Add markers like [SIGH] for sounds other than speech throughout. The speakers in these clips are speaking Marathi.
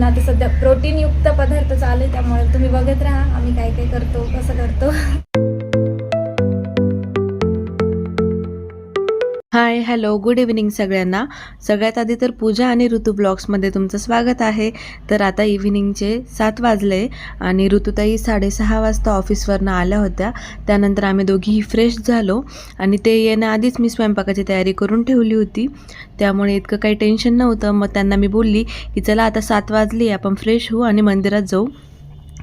म्हणून आता सध्या प्रोटीनयुक्त पदार्थ चालू आहे त्यामुळे तुम्ही बघत राहा आम्ही काय काय करतो कसं करतो. हाय हॅलो गुड इव्हिनिंग सगळ्यांना. सगळ्यात आधी तर पूजा आणि ऋतू ब्लॉग्समध्ये तुमचं स्वागत आहे. तर आता इव्हिनिंगचे सात वाजले आणि ऋतुताई साडेसहा वाजता ऑफिसवरनं आल्या होत्या. त्यानंतर आम्ही दोघीही फ्रेश झालो आणि ते येण्याआधीच मी स्वयंपाकाची तयारी करून ठेवली होती. त्यामुळे इतकं काही टेन्शन नव्हतं. मग त्यांना मी बोलली की चला आता सात वाजली आपण फ्रेश होऊ आणि मंदिरात जाऊ.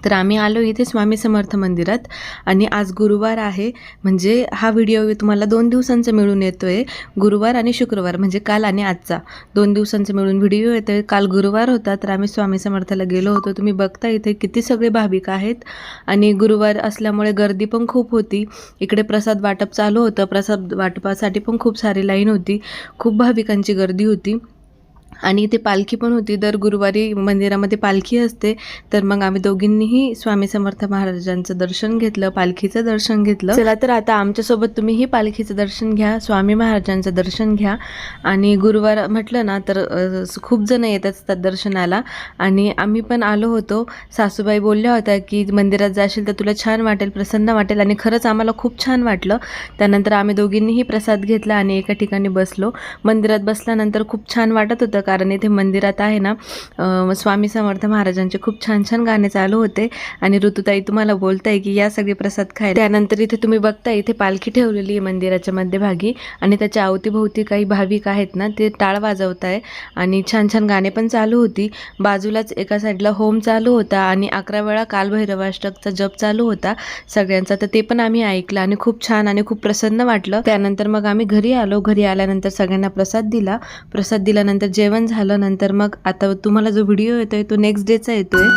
तर आम्ही आलो इथे स्वामी समर्थ मंदिरात आणि आज गुरुवार आहे. म्हणजे हा व्हिडिओ तुम्हाला दोन दिवसांचा मिळून येतो आहे गुरुवार आणि शुक्रवार म्हणजे काल आणि आजचा. दोन दिवसांचा मिळून व्हिडिओ येतो आहे काल गुरुवार होता तर आम्ही स्वामी समर्थाला गेलो होतो. तुम्ही बघता इथे किती सगळे भाविक आहेत. आणि गुरुवार असल्यामुळे गर्दी पण खूप होती. इकडे प्रसाद वाटप चालू होतं. प्रसाद वाटपासाठी पण खूप सारी लाईन होती. खूप भाविकांची गर्दी होती. आणि इथे पालखी पण होती. दर गुरुवारी मंदिरामध्ये पालखी असते. तर मग आम्ही दोघींनीही स्वामी समर्थ महाराजांचं दर्शन घेतलं पालखीचं दर्शन घेतलं. चला तर आता आमच्यासोबत तुम्हीही पालखीचं दर्शन घ्या स्वामी महाराजांचं दर्शन घ्या. आणि गुरुवार म्हटलं ना तर खूप जण येत असतात दर्शनाला. आणि आम्ही पण आलो होतो. सासूबाई बोलल्या होत्या की मंदिरात जाशील तर तुला छान वाटेल प्रसन्न वाटेल. आणि खरंच आम्हाला खूप छान वाटलं. त्यानंतर आम्ही दोघींनीही प्रसाद घेतला आणि एका ठिकाणी बसलो. मंदिरात बसल्यानंतर खूप छान वाटत होतं. कारण इथे मंदिरात आहे ना स्वामी समर्थ महाराजांचे खूप छान छान गाणे चालू होते. आणि ऋतुताई तुम्हाला बोलताय की या सगळे प्रसाद खाय त्यानंतर इथे तुम्ही बघता इथे पालखी ठेवलेली आहे मंदिराच्या मध्यभागी. आणि त्याच्या अवतीभोवती काही भाविक आहेत ना ते टाळ वाजवत आहे आणि छान छान गाणे पण चालू होती. बाजूलाच एका साईडला होम चालू होता आणि अकरा वेळा कालभैरवाष्टकचा जप चालू होता सगळ्यांचा. तर ते पण आम्ही ऐकलं आणि खूप छान आणि खूप प्रसन्न वाटलं. त्यानंतर मग आम्ही घरी आलो. घरी आल्यानंतर सगळ्यांना प्रसाद दिला. प्रसाद दिल्यानंतर जेवण झालं नंतर मग आता तुम्हाला जो व्हिडिओ येतोय तो नेक्स्ट डेचा येतोय.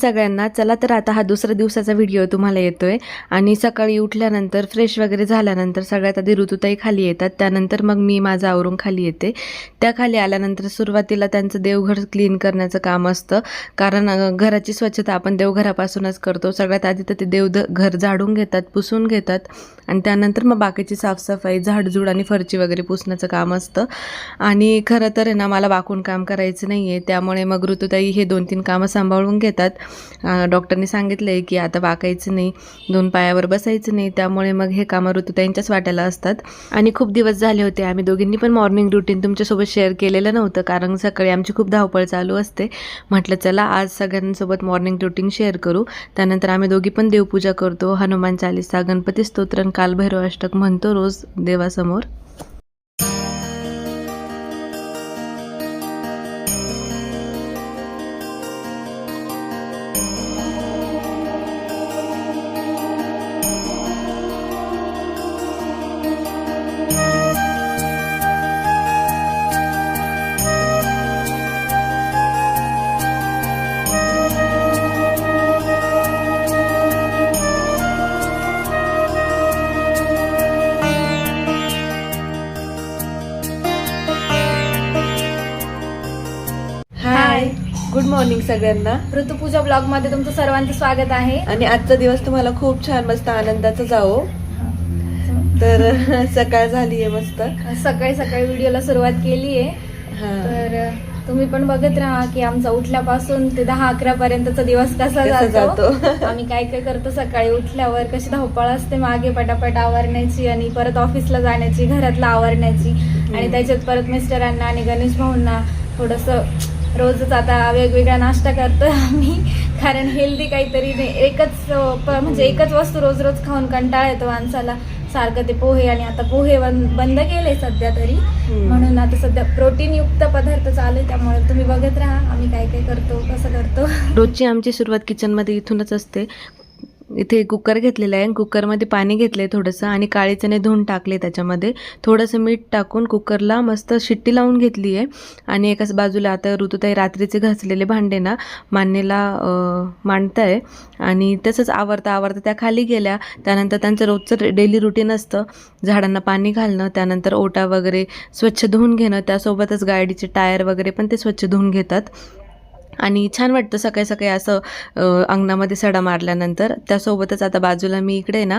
सगळ्यांना चला तर आता हा दुसऱ्या दिवसाचा व्हिडिओ तुम्हाला येतोय. आणि सकाळी उठल्यानंतर फ्रेश वगैरे झाल्यानंतर सगळ्यात आधी ऋतुताई खाली येतात. त्यानंतर मग मी माझं आवरून खाली येते. त्या खाली आल्यानंतर सुरुवातीला त्यांचं देवघर क्लीन करण्याचं काम असतं. कारण घराची स्वच्छता आपण देवघरापासूनच करतो. सगळ्यात आधी तर ते देव घर झाडून घेतात पुसून घेतात. आणि त्यानंतर मग बाकीची साफसफाई झाडझूड आणि फरची वगैरे पुसण्याचं काम असतं. आणि खरं तर आहे ना मला वाकून काम करायचं नाही आहे त्यामुळे मग ऋतुताई हे दोन तीन कामं सांभाळून घेतात. डॉक्टरने सांगितलं आहे की आता वाकायचं नाही दोन पायावर बसायचं नाही त्यामुळे मग हे कामं त्यांच्याच वाट्याला असतात. आणि खूप दिवस झाले होते आम्ही दोघींनी पण मॉर्निंग रुटीन तुमच्यासोबत शेअर केलेलं नव्हतं कारण सकाळी आमची खूप धावपळ चालू असते. म्हटलं चला आज सगळ्यांसोबत मॉर्निंग रुटीन शेअर करू. त्यानंतर आम्ही दोघी पण देवपूजा करतो हनुमान चालिसा गणपती स्तोत्र आणि कालभैरव अष्टक म्हणतो रोज देवासमोर. मॉर्निंग सगळ्यांना. ऋतुपूजा ब्लॉगमध्ये तुमचं सर्वांचं स्वागत आहे. आणि आजचा दिवस तुम्हाला खूप छान मस्त आनंदाचा जावो. तर [LAUGHS] सकाळ झाली आहे मस्त. सकाळी सकाळी व्हिडिओला सुरुवात केली आहे. तर तुम्ही पण बघत राहा की आमचा उठल्यापासून ते दहा अकरा पर्यंतचा दिवस कसा जातो. [LAUGHS] आम्ही काय काय करतो सकाळी उठल्यावर कशी धावपळ असते मागे पटापट आवरण्याची आणि परत ऑफिसला जाण्याची घरातला आवरण्याची. आणि त्याच्यात परत मिस्टरांना आणि गणेश भाऊंना थोडस रोजच आता वेगवेगळा नाश्ता करतो आम्ही. कारण हेल्दी काहीतरी नाही. एकच म्हणजे एकच वस्तू रोज रोज खाऊन कंटाळा येतो माणसाला. सारखं ते पोहे आणि आता पोहे बंद केले सध्या तरी. म्हणून आता सध्या प्रोटीनयुक्त पदार्थ चालू त्यामुळे तुम्ही बघत राहा. आम्ही काय काय करतो कसं करतो. रोजची आमची सुरुवात किचनमध्ये इथूनच असते. इथे कुकर घेतलेलं आहे कुकरमध्ये पाणी घेतलं आहे थोडंसं आणि काळे चणे धुवून टाकले त्याच्यामध्ये. थोडंसं मीठ टाकून कुकरला मस्त शिट्टी लावून घेतली आहे. आणि एकाच बाजूला आता ऋतुताई रात्रीचे घासलेले भांडे ना मान्यला मांडत आहे आणि तसंच आवरता आवरता त्या खाली गेल्या. त्यानंतर त्यांचं रोजचं डेली रुटीन असतं. झाडांना पाणी घालणं त्यानंतर ओटा वगैरे स्वच्छ धुवून घेणं. त्यासोबतच गाडीचे टायर वगैरे पण ते स्वच्छ धुवून घेतात. आणि छान वाटतं सकाळी सकाळी असं अंगणामध्ये सडा मारल्यानंतर. त्यासोबतच आता बाजूला मी इकडे ना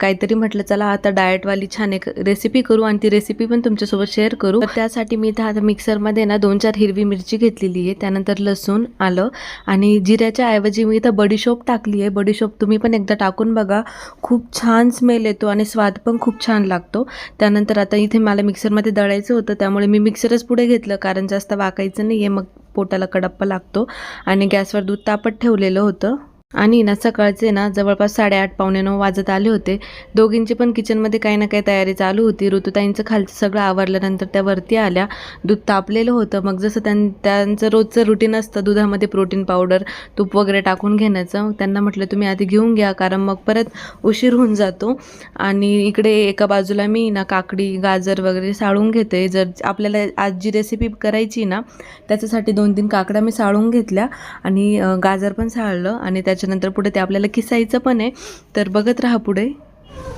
काहीतरी म्हटलं चला आता डाएटवाली छान एक रेसिपी करू आणि ती रेसिपी पण तुमच्यासोबत शेअर करू. त्यासाठी मी इथं आता मिक्सरमध्ये ना दोन चार हिरवी मिरची घेतलेली आहे. त्यानंतर लसूण आलं आणि जिऱ्याच्या ऐवजी मी इथं बडीशोप टाकली आहे. बडीशोप तुम्ही पण एकदा टाकून बघा. खूप छान स्मेल येतो आणि स्वाद पण खूप छान लागतो. त्यानंतर आता इथे मला मिक्सरमध्ये दळायचं होतं त्यामुळे मी मिक्सरच पुढे घेतलं कारण जास्त वाकायचं नाही आहे मग पोटाला कडप्पा लागतो. आणि गॅसवर दूध तापत ठेवलेलं होतं. आणि ना सकाळचे ना जवळपास साडेआठ पावणे नऊ वाजत आले होते. दोघींची पण किचनमध्ये काही ना काही तयारी चालू होती. ऋतुताईंचं खालचं सगळं आवरल्यानंतर त्या वरती आल्या. दूध तापलेलं होतं. मग जसं त्यां त्यांचं रोजचं रुटीन असतं दुधामध्ये प्रोटीन पावडर तूप वगैरे टाकून घेण्याचं त्यांना म्हटलं तुम्ही आधी घेऊन घ्या कारण मग परत उशीर होऊन जातो. आणि इकडे एका बाजूला मी ना काकडी गाजर वगैरे साळून घेते. जर आपल्याला आज जी रेसिपी करायची ना त्याच्यासाठी दोन तीन काकड्या मी साळून घेतल्या. आणि गाजर पण साळलं. आणि त्याच्या त्याच्यानंतर पुढे ते आपल्याला किसायचं पण आहे. तर बघत राहा पुढे.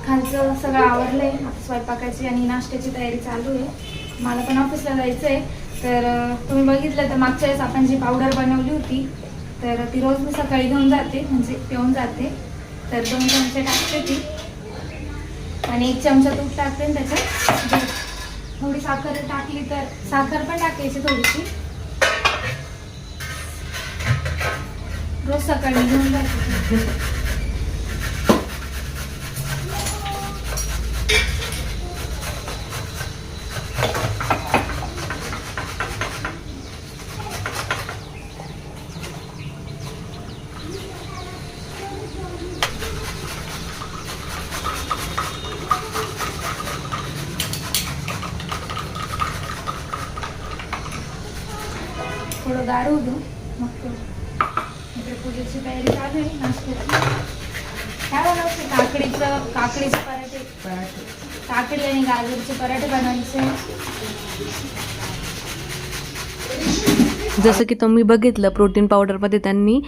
खालचं सगळं आवडलंय स्वयंपाकाची आणि नाश्त्याची तयारी चालू आहे. मला पण ऑफिसला जायचं आहे तर तुम्ही बघितलं तर मागच्या वेळेस आपण जी पावडर बनवली होती तर ती रोज मी सकाळी घेऊन जाते. म्हणजे पिऊन जाते. तर दोन चमचे टाकते ती. आणि एक चमचा तूप टाकते त्याच्यात थोडी साखर टाकली तर साखर पण टाकायची थोडीशी. रोज सकाळी घेऊन जाते थोडं गार होऊ देऊ मग तो इकडे पूजेची तयारी चालू आहे नाश्त्याची काय बनवायचं काकडीचं काकडीचे पराठे. काकडी आणि गाजरचे पराठे बनवायचे. जसं की तुम्ही बघितलं प्रोटीन पावडरमध्ये त्यांनी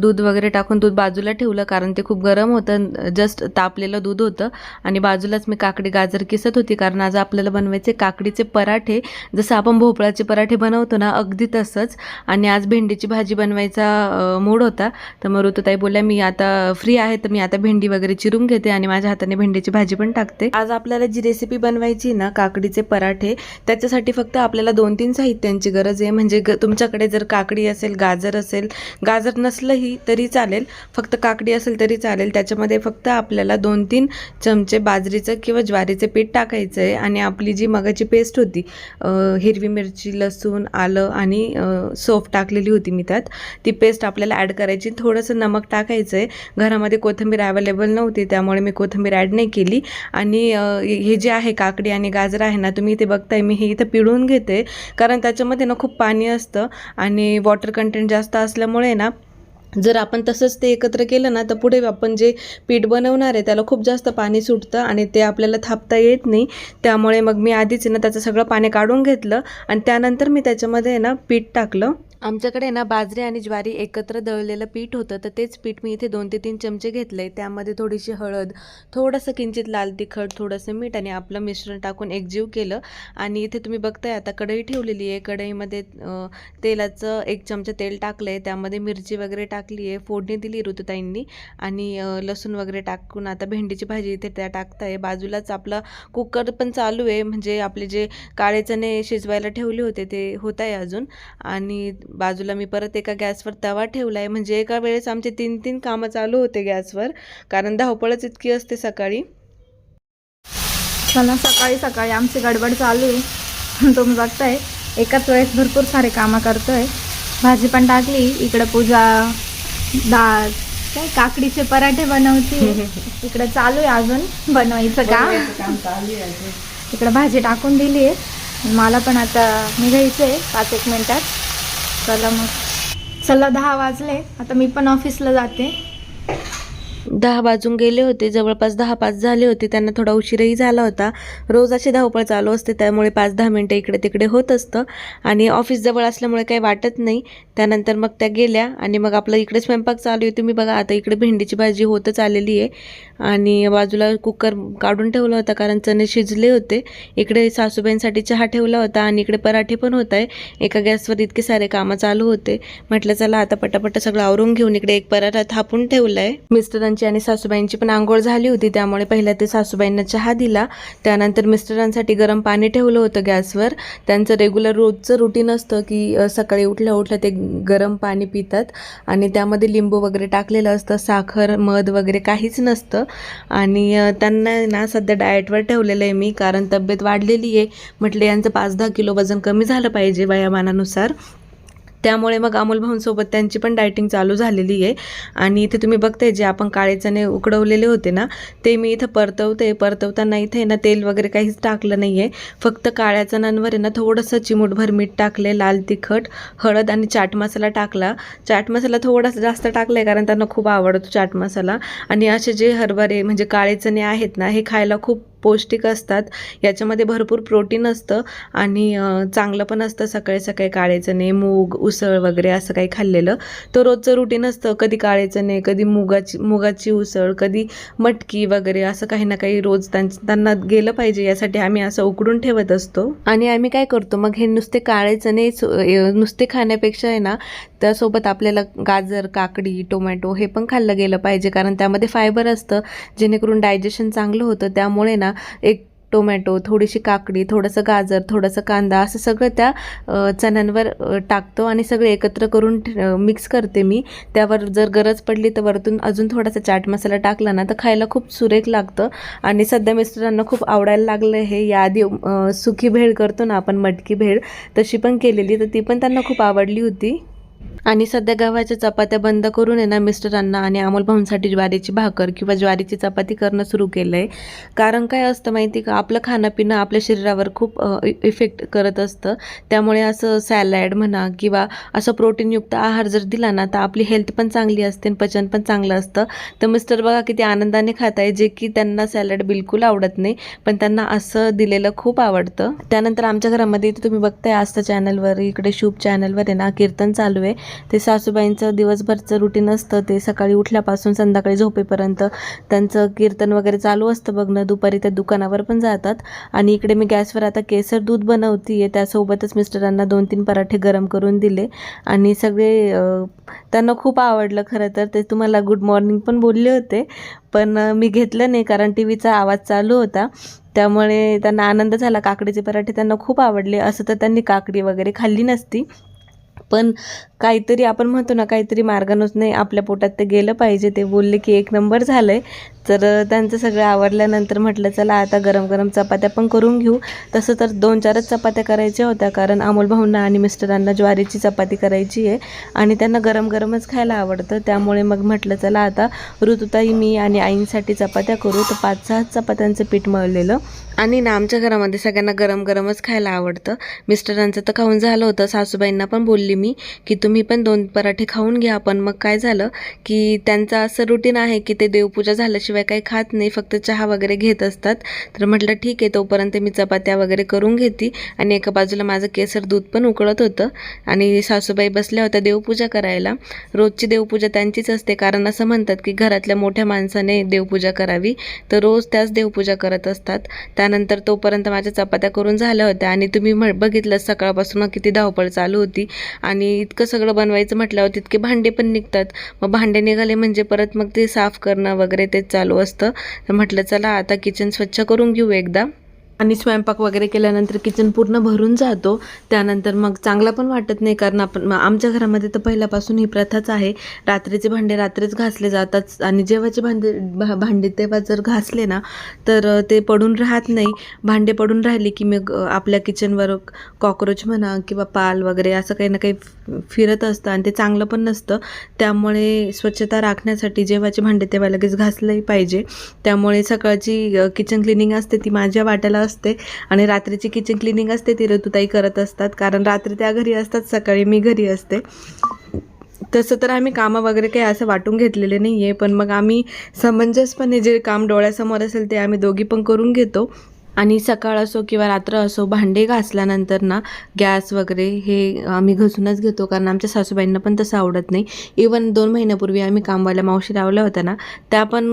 दूध वगैरे टाकून दूध बाजूला ठेवलं कारण ते खूप गरम होतं जस्ट तापलेलं दूध होतं. आणि बाजूलाच मी काकडी गाजर किसत होती कारण आज आपल्याला बनवायचे काकडीचे पराठे. जसं आपण भोपळाचे पराठे बनवतो ना अगदी तसंच. आणि आज भेंडीची भाजी बनवायचा मूड होता. तर मग ऋतुताई बोलल्या मी आता फ्री आहे तर मी आता भेंडी वगैरे चिरून घेते आणि माझ्या हाताने भेंडीची भाजी पण टाकते. आज आपल्याला जी रेसिपी बनवायची ना काकडीचे पराठे त्याच्यासाठी फक्त आपल्याला दोन तीन साहित्यांची गरज आहे. म्हणजे ग आपल्याकडे जर काकडी असेल गाजर असेल गाजर नसलंही तरी चालेल. फक्त काकडी असेल तरी चालेल. त्याच्यामध्ये फक्त आपल्याला दोन तीन चमचे बाजरीचं किंवा ज्वारीचं पीठ टाकायचं आहे आणि आपली जी मगाची पेस्ट होती हिरवी मिरची लसूण आलं आणि सोफ टाकलेली होती मी त्यात ती पेस्ट आपल्याला ॲड करायची थोडंसं नमक टाकायचं आहे घरामध्ये कोथिंबीर अवेलेबल नव्हती त्यामुळे मी कोथिंबीर ॲड नाही केली. आणि हे जे आहे काकडी आणि गाजर आहे ना तुम्ही इथे बघताय मी हे इथं पिळून घेते. कारण त्याच्यामध्ये ना खूप पाणी असतं. आणि वॉटर कंटेंट जास्त असल्यामुळे ना जर आपण तसंच ते एकत्र केलं ना तर पुढे आपण जे पीठ बनवणार आहे त्याला खूप जास्त पाणी सुटतं आणि ते आपल्याला थापता येत नाही. त्यामुळे मग मी आधीच ना त्याचं सगळं पाणी काढून घेतलं आणि त्यानंतर मी त्याच्यामध्ये आहे ना पीठ टाकलं. आमच्याकडे ना बाजरी आणि ज्वारी एकत्र दळलेलं पीठ होतं तर तेच पीठ मी इथे दोन ते तीन चमचे घेतले त्यामध्ये थोडीशी हळद थोडंसं किंचित लाल तिखट थोडंसं मीठ आणि आपलं मिश्रण टाकून एकजीव केलं. आणि इथे तुम्ही बघताय आता कढई ठेवलेली आहे. कढईमध्ये तेलाचं एक चमचा तेल टाकलं आहे त्यामध्ये मिरची वगैरे टाकली आहे फोडणी दिली ऋतुताईंनी. आणि लसूण वगैरे टाकून आता भेंडीची भाजी इथे त्या टाकताय. बाजूलाच आपला कुकर पण चालू आहे. म्हणजे आपले जे काळे चणे शिजवायला ठेवले होते ते होत आहे अजून. आणि बाजूला मी परत एका गॅसवर तवा ठेवला आहे म्हणजे एका वेळेस आमचे तीन तीन कामं चालू होते गॅसवर. कारण धावपळच इतकी असते सकाळी. चला सकाळी सकाळी आमची गडबड चालू. आहे तुम्ही बघताय एकाच वेळेस भरपूर सारे कामं करतोय. भाजी पण टाकली इकडे पूजा डाळ काय काकडीचे पराठे बनवते. [LAUGHS] इकडे चालू आहे अजून बनवायचं काम. इकडे भाजी टाकून दिली आहे. मला पण आता निघायचं आहे पाच एक मिनिटात. चला मग. चला दहा वाजले. आता मी पण ऑफिसला जाते. दहा वाजून गेले होते जवळपास दहा पाच झाले होते त्यांना थोडा उशीरही झाला होता. रोज अशी धावपळ चालू असते त्यामुळे पाच दहा मिनटं इकडे तिकडे होत असतं. आणि ऑफिस जवळ असल्यामुळे काही वाटत नाही. त्यानंतर मग त्या गेल्या आणि मग आपलं इकडे स्वयंपाक चालू आहे. तुम्ही बघा आता इकडे भेंडीची भाजी होतच आलेली आहे. आणि बाजूला कुकर काढून ठेवला होता कारण चणे शिजले होते. इकडे सासूबाईंसाठी चहा ठेवला होता आणि इकडे पराठे पण होत आहे. एका गॅसवर इतके सारे कामं चालू होते. म्हटलं चला आता पटापट सगळं आवरून घेऊन इकडे एक पराठा थापून ठेवला आहे मिस्टरांची आणि सासूबाईंची पण आंघोळ झाली होती त्यामुळे पहिल्या ते सासूबाईंना चहा दिला. त्यानंतर मिस्टरांसाठी गरम पाणी ठेवलं होतं गॅसवर. त्यांचं रेग्युलर रोजचं रुटीन असतं की सकाळी उठल्या उठल्या ते गरम पाणी पितात. आणि त्यामध्ये लिंबू वगैरे टाकलेलं असतं साखर मध वगैरे काहीच नसतं. आणि त्यांना ना सध्या डाएटवर ठेवलेलं आहे मी कारण तब्येत वाढलेली आहे. म्हटलं यांचं पाच दहा किलो वजन कमी झालं पाहिजे वयामानानुसार. त्यामुळे मग अमोल भाऊंसोबत त्यांची पण डायटिंग चालू झालेली आहे. आणि इथे तुम्ही बघताय जे आपण काळे चणे उकडवलेले होते ना ते मी इथं परतवते. परतवताना इथे ना तेल वगैरे काहीच टाकलं नाही आहे फक्त काळ्या चण्यांवर आहे ना थोडंसं चिमूटभर मीठ टाकले लाल तिखट हळद आणि चाट मसाला टाकला. चाट मसाला थोडासा जास्त टाकला आहे कारण त्यांना खूप आवडतो चाट मसाला. आणि असे जे हरभरे म्हणजे काळे चणे आहेत ना हे खायला खूप पौष्टिक असतात. याच्यामध्ये भरपूर प्रोटीन असतं आणि चांगलं पण असतं सकाळी सकाळी काळे चणे मूग उसळ वगैरे असं काही खाल्लेलं. तर रोजचं रुटीन असतं कधी काळे चणे कधी मुगाची मुगाची उसळ कधी मटकी वगैरे असं काही ना काही रोज त्यां त्यांना गेलं पाहिजे यासाठी आम्ही असं उकडून ठेवत असतो. आणि आम्ही काय करतो मग हे नुसते काळे चणे नुसते खाण्यापेक्षा आहे ना त्यासोबत आपल्याला गाजर काकडी टोमॅटो हे पण खाल्लं गेलं पाहिजे. कारण त्यामध्ये फायबर असतं जेणेकरून डायजेशन चांगलं होतं. त्यामुळे ना एक टोमॅटो थोडीशी काकडी थोडंसं गाजर थोडंसं कांदा असं सगळं त्या चण्यांवर टाकतो आणि सगळे एकत्र करून मिक्स करते मी. त्यावर जर गरज पडली तर वरतून अजून थोडासा चाट मसाला टाकला ना तर खायला खूप सुरेख लागतं. आणि सध्या मिस्टरांना खूप आवडायला लागलं हे. याआधी सुखी भेळ करतो ना आपण मटकी भेळ तशी पण केलेली तर ती पण त्यांना खूप आवडली होती. आणि सध्या गव्हाच्या चपात्या बंद करून आहे ना मिस्टरांना आणि अमोल भाऊंसाठी ज्वारीची भाकर किंवा ज्वारीची चपाती करणं सुरू केलं आहे कारण काय असतं माहिती का? आपलं खाणंपिणं आपल्या शरीरावर खूप इफेक्ट करत असतं. त्यामुळे असं सॅलॅड म्हणा किंवा असं प्रोटीनयुक्त आहार जर दिला ना तर आपली हेल्थ पण चांगली असते आणि पचन पण चांगलं असतं. तर मिस्टर बघा किती आनंदाने खात आहे जे की त्यांना सॅलड बिलकुल आवडत नाही पण त्यांना असं दिलेलं खूप आवडतं. त्यानंतर आमच्या घरामध्ये तुम्ही बघताय आस्था चॅनलवर इकडे शुभ चॅनलवर आहे ना कीर्तन चालू आहे. ते सासूबाईंचं दिवसभरचं रुटीन असतं. ते सकाळी उठल्यापासून संध्याकाळी झोपेपर्यंत त्यांचं कीर्तन वगैरे चालू असतं बघणं. दुपारी त्या दुकानावर पण जातात. आणि इकडे मी गॅसवर आता केसर दूध बनवती आहे त्यासोबतच मिस्टरांना दोन तीन पराठे गरम करून दिले. आणि सगळे त्यांना खूप आवडलं खरं तर. ते तुम्हाला गुड मॉर्निंग पण बोलले होते. पण मी घेतलं नाही कारण टी व्हीचा आवाज चालू होता. त्यामुळे त्यांना आनंद झाला. काकडीचे पराठे त्यांना खूप आवडले. असं तर त्यांनी काकडी वगैरे खाल्ली नसती. पण काहीतरी आपण म्हणतो ना काहीतरी मार्गानंच नाही आपल्या पोटात ते गेलं पाहिजे. ते बोलले की एक नंबर झालं आहे तर त्यांचं सगळं आवडल्यानंतर म्हटलं चला आता गरम गरम चपात्या पण करून घेऊ. तसं तर दोन चारच चपात्या करायच्या होत्या कारण अमोल भाऊंना आणि मिस्टरांना ज्वारीची चपाती करायची आहे आणि त्यांना गरम गरमच खायला आवडतं. त्यामुळे मग म्हटलं चला आता ऋतुताई मी आणि आईंसाठी चपात्या करू. तर पाच सहा चपात्यांचं पीठ मळलेलं आणि ना आमच्या घरामध्ये सगळ्यांना गरम गरमच खायला आवडतं. मिस्टरांचं तर खाऊन झालं होतं सासूबाईंना पण बोलली मी की तुम्ही पण दोन पराठे खाऊन घ्या. पण मग काय झालं की त्यांचं असं रुटीन आहे की ते देवपूजा झाल्याशिवाय काही खात नाही. फक्त चहा वगैरे घेत असतात. तर म्हटलं ठीक आहे तोपर्यंत मी चपात्या वगैरे करून घेते. आणि एका बाजूला माझं केसर दूध पण उकळत होतं. आणि सासूबाई बसल्या होत्या देवपूजा करायला. रोजची देवपूजा त्यांचीच असते. कारण असं म्हणतात की घरातल्या मोठ्या माणसाने देवपूजा करावी. तर रोज त्याच देवपूजा करत असतात. त्यानंतर तोपर्यंत माझ्या चपात्या करून झाल्या होत्या. आणि तुम्ही म्हण बघितलं सकाळपासून किती धावपळ चालू होती. आणि इतकं सगळं बनवायचं म्हटल्यावर तितके भांडे पण निघतात. मग भांडे निघाले म्हणजे परत मग ते साफ करणं वगैरे ते चालू असतं. तर म्हटलं चला आता किचन स्वच्छ करून घेऊ एकदा. आणि स्वयंपाक वगैरे केल्यानंतर किचन पूर्ण भरून जातो. त्यानंतर मग चांगला पण वाटत नाही कारण आपण आमच्या घरामध्ये तर पहिल्यापासून ही प्रथाच आहे. रात्रीचे भांडे रात्रीच घासले जातात आणि जेव्हाचे भांडे भा- भांडे तेव्हा जर घासले ना तर ते पडून राहत नाही. भांडे पडून राहिले की मग आपल्या किचनवर कॉक्रोच म्हणा किंवा पाल वगैरे असं काही ना काही फिरत असतं आणि ते चांगलं पण नसतं. त्यामुळे स्वच्छता राखण्यासाठी जेव्हाचे भांडे तेव्हा लगेच घासलंही पाहिजे. त्यामुळे सकाळची किचन क्लिनिंग असते ती माझ्या वाट्याला असते आणि रात्रीची किचन क्लिनिंग असते ती ऋतुताई करत असतात. कारण रात्री त्या घरी असतात सकाळी मी घरी असते. तसं तर आम्ही कामं वगैरे काही असं वाटून घेतलेले नाही आहे पण मग आम्ही समंजसपणे जे काम डोळ्यासमोर असेल ते आम्ही दोघी पण करून घेतो. आणि सकाळ असो किंवा रात्र असो भांडे घासल्यानंतर ना गॅस वगैरे हे आम्ही घसूनच घेतो. कारण आमच्या सासूबाईंना पण तसं आवडत नाही. इवन दोन महिन्यापूर्वी आम्ही कामवाल्या मावशी लावल्या होत्या ना त्या पण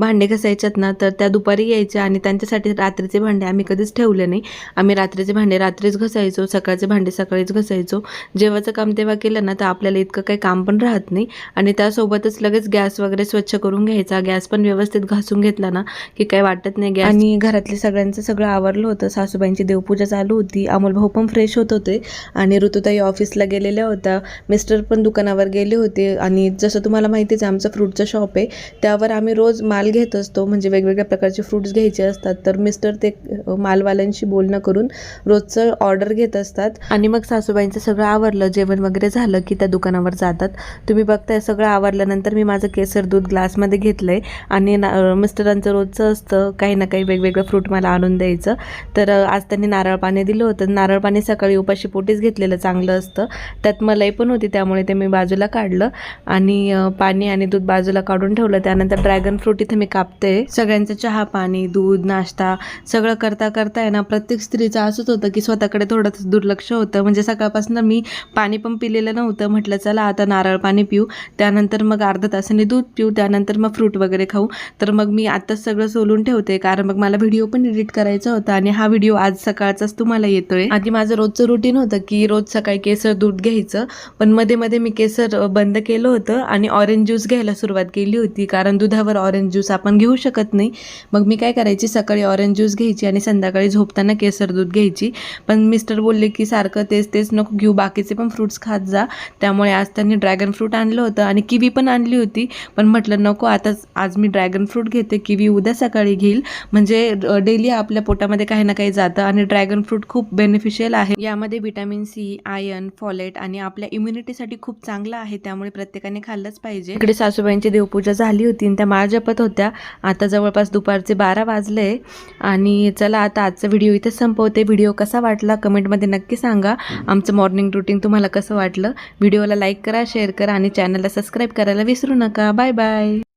भांडे घासायच्यात ना तर त्या दुपारी यायच्या आणि त्यांच्यासाठी रात्रीचे भांडे आम्ही कधीच ठेवले नाही. आम्ही रात्रीचे भांडे रात्रीच घसायचो सकाळचे भांडे सकाळीच घसायचो. जेव्हाचं काम तेव्हा केलं ना तर आपल्याला इतकं काही काम पण राहत नाही. आणि त्यासोबतच लगेच गॅस वगैरे स्वच्छ करून घ्यायचा. गॅस पण व्यवस्थित घासून घेतला ना की काही वाटत नाही गॅस. आणि घरातले सगळ्यांचं सगळं आवरलं होतं. सासूबाईंची देवपूजा चालू होती. अमोल भाऊ पण फ्रेश होत होते आणि ऋतुताई ऑफिसला गेलेल्या होत्या. मिस्टर पण दुकानावर गेले होते आणि जसं तुम्हाला माहितीच आहे आमचं फ्रूटचं शॉप आहे. त्यावर आम्ही रोज माल घेत असतो. म्हणजे वेगवेगळ्या प्रकारचे फ्रूट्स घ्यायचे असतात. तर मिस्टर ते मालवाल्यांशी बोलणं करून रोजचं ऑर्डर घेत असतात. आणि मग सासूबाईंचं सगळं आवरलं. जेवण वगैरे झालं की त्या दुकानावर जातात. तुम्ही बघताय सगळं आवरल्यानंतर मी माझं केसर दूध ग्लासमध्ये घेतलं आहे आणि ना मिस्टरांचं रोजचं असतं. काही ना काही वेगवेगळं फ्रूट मला आणून द्यायचं. तर आज त्यांनी नारळ पाणी दिलं होतं. नारळ पाणी सकाळी उपाशी पोटीच घेतलेलं चांगलं असतं. त्यात मलाई पण होती त्यामुळे ते मी बाजूला काढलं. आणि पाणी आणि दूध बाजूला काढून ठेवलं. त्यानंतर ड्रॅगन फ्रूट इथे मी कापते. सगळ्यांचं चहा पाणी दूध नाश्ता सगळं करता करता आहे ना प्रत्येक स्त्रीचं असंच होतं की स्वतःकडे थोडंसं दुर्लक्ष होतं. म्हणजे सकाळपासून मी पाणी पण पिलेलं नव्हतं. म्हटलं चला आता नारळ पाणी पिऊ. त्यानंतर मग अर्धा तासाने दूध पिऊ. त्यानंतर मग फ्रूट वगैरे खाऊ. तर मग मी आत्ताच सगळं सोलून ठेवते. कारण मग मला व्हिडिओ पण एडिट करायचा होता आणि हा व्हिडिओ आज सकाळचाच तुम्हाला येतोय. आधी माझं रोजचं रुटीन होतं की रोज सकाळी केसर दूध घ्यायचं पण मध्ये मध्ये मी केसर बंद केलं होतं आणि ऑरेंज ज्यूस घ्यायला सुरुवात केली होती कारण दुधावर ऑरेंज ज्यूस आपण घेऊ शकत नाही. मग मी काय करायची सकाळी ऑरेंज ज्यूस घ्यायची आणि संध्याकाळी झोपताना केसर दूध घ्यायची. पण मिस्टर बोलले की सारखं तेच तेच नको घेऊ बाकीचे पण फ्रूट्स खात जा. त्यामुळे आज त्यांनी ड्रॅगन फ्रूट आणलं होतं आणि किवी पण आणली होती. पण म्हटलं नको आताच आज मी ड्रॅगन फ्रूट घेते किवी उद्या सकाळी घेईल. म्हणजे डेली आपल्या पोटामध्ये काही ना काही जातं आणि ड्रॅगन फ्रूट खूप बेनिफिशियल आहे. यामध्ये विटॅमिन सी आयर्न फॉलेट आणि आपल्या इम्युनिटीसाठी खूप चांगलं आहे त्यामुळे प्रत्येकाने खाल्लंच पाहिजे. इकडे सासूबाईंची देवपूजा झाली होती आणि त्या माळ जपत होत्या. आता जवळपास दुपारचे बारा वाजले आणि चला आता आजचा व्हिडिओ इथे संपवते. व्हिडिओ कसा वाटला कमेंटमध्ये नक्की सांगा. आमचं मॉर्निंग रुटीन तुम्हाला कसं वाटलं? व्हिडिओला लाईक करा शेअर करा आणि चॅनलला सबस्क्राईब करायला विसरू नका. Bye bye